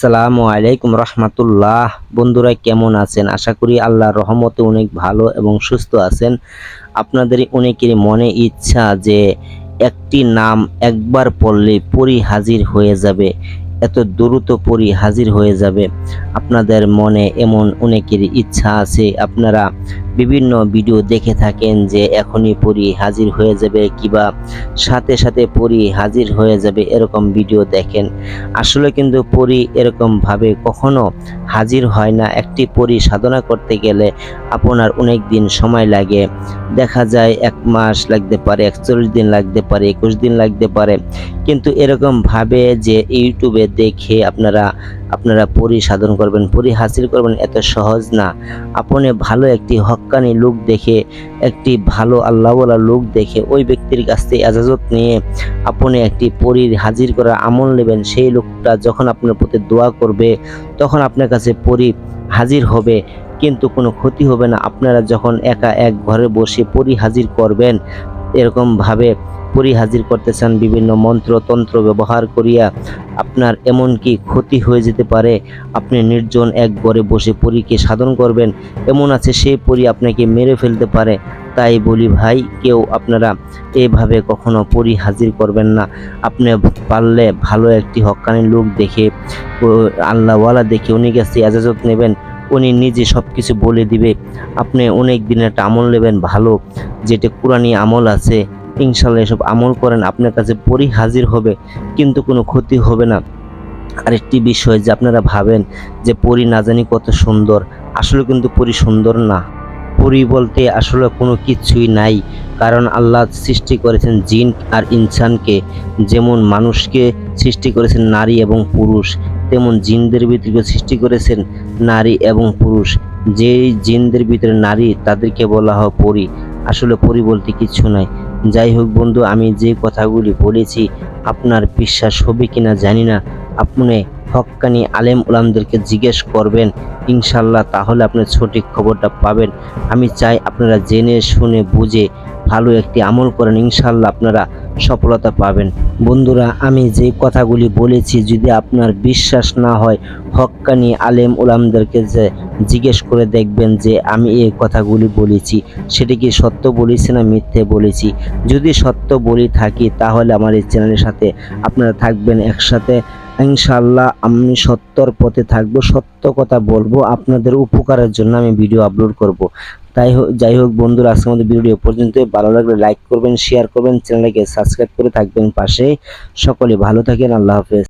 আসসালামু আলাইকুম রহমতুল্লাহ। বন্ধুরা কেমন আছেন? আশা করি আল্লাহর রহমতে অনেক ভালো এবং সুস্থ আছেন। আপনাদের অনেকেরই মনে ইচ্ছা যে একটি নাম একবার পড়লে পরি হাজির হয়ে যাবে, এত দ্রুত পরি হাজির হয়ে যাবে। আপনাদের মনে এমন অনেকেরই ইচ্ছা আছে। আপনারা বিভিন্ন ভিডিও দেখে থাকেন যে এখনই পরি হাজির হয়ে যাবে কিবা সাথে সাথে পরি হাজির হয়ে যাবে এরকম ভিডিও দেখেন। আসলে কিন্তু পরি এরকম ভাবে কখনো হাজির হয় না। একটি পরি সাধনা করতে গেলে আপনার অনেক দিন সময় লাগে। দেখা যায় এক মাস লাগতে পারে, একচল্লিশ দিন লাগতে পারে, একুশ দিন লাগতে পারে। কিন্তু এরকম ভাবে যে ইউটিউবে দেখে আপনারা আপনারা পরি সাধন করবেন, পরি হাসিল করবেন এত সহজ না। আপনি ভালো একটি হক্কানি লোক দেখে, একটি ভালো আল্লাহওয়ালা লোক দেখে ওই ব্যক্তির কাছ থেকে এজাজত নিয়ে আপনি একটি পরীর হাজির করার আমল নেবেন। সেই লোকটা যখন আপনার প্রতি দোয়া করবে, তখন আপনার কাছে পরি হাজির হবে, কিন্তু কোনো ক্ষতি হবে না। আপনারা যখন একা এক ঘরে বসে পরি হাজির করবেন, এরকমভাবে পরী হাজির করতে চান বিভিন্ন মন্ত্র, তন্ত্র ব্যবহার করিয়া আপনার এমনকি ক্ষতি হয়ে যেতে পারে। আপনি নির্জন এক ঘরে বসে পরীকে সাধন করবেন, এমন আছে সেই পরী আপনাকে মেরে ফেলতে পারে। তাই বলি, ভাই, কেউ আপনারা এভাবে কখনো পরী হাজির করবেন না। আপনি পারলে ভালো একটি হক্কানি লোক দেখে আল্লাহওয়ালা দেখে উনি কাছে এজাজত নেবেন। উনি নিজে সব কিছু বলে দিবে। আপনি অনেক দিনের একটা আমল নেবেন ভালো, যেটা কোরআনী আমল আছে। ইনশাল্লাহ এসব আমল করেন, আপনার কাছে পরি হাজির হবে, কিন্তু কোনো ক্ষতি হবে না। আরেকটি বিষয় যে আপনারা ভাবেন যে পরি না জানি কত সুন্দর, আসলে কিন্তু পরি সুন্দর না। পরি বলতে আসলে কোনো কিছুই নাই, কারণ আল্লাহ সৃষ্টি করেছেন জিন আর ইনসানকে। যেমন মানুষকে সৃষ্টি করেছেন নারী এবং পুরুষ, তেমন জিনদের ভিতরে সৃষ্টি করেছেন নারী এবং পুরুষ। যেই জিনদের ভিতরে নারী, তাদেরকে বলা হয় পরি। আসলে পরি বলতে কিছু নাই। যাই হোক বন্ধু, আমি যে কথাগুলি বলেছি, আপনার বিশ্বাস হবে কিনা জানি না। আপনি হক্কানি আলেম উলামদেরকে জিজ্ঞেস করবেন ইনশাল্লাহ তাহলে আপনি সঠিক খবরটা পাবেন। আমি চাই আপনারা জেনে, শুনে, বুঝে ভালো একটি আমল করেন। ইনশাল্লাহ আপনারা সফলতা পাবেন। বন্ধুরা, আমি যে কথাগুলি বলেছি, যদি আপনার বিশ্বাস না হয়, হক্কানি আলেম উলামদেরকে যে জিজ্ঞেস করে দেখবেন যে আমি এই কথাগুলি বলেছি, সেটি কি সত্য বলেছি না মিথ্যে বলেছি? যদি সত্য বলি থাকি, তাহলে আমার এই চ্যানেলের সাথে আপনারা থাকবেন একসাথে। ইনশাল্লাহ আমি সত্যর পথে থাকব, সত্য কথা বলব, আপনাদের উপকারের জন্য আমি ভিডিও আপলোড করব। তাই হোক যাই হোক বন্ধুরা আজকে আমাদের ভিডিও পর্যন্ত ভালো লাগলে লাইক করবেন শেয়ার করবেন চ্যানেলকে সাবস্ক্রাইব করে থাকবেন পাশে। সকলে ভালো থাকেন, আল্লাহ হাফেজ।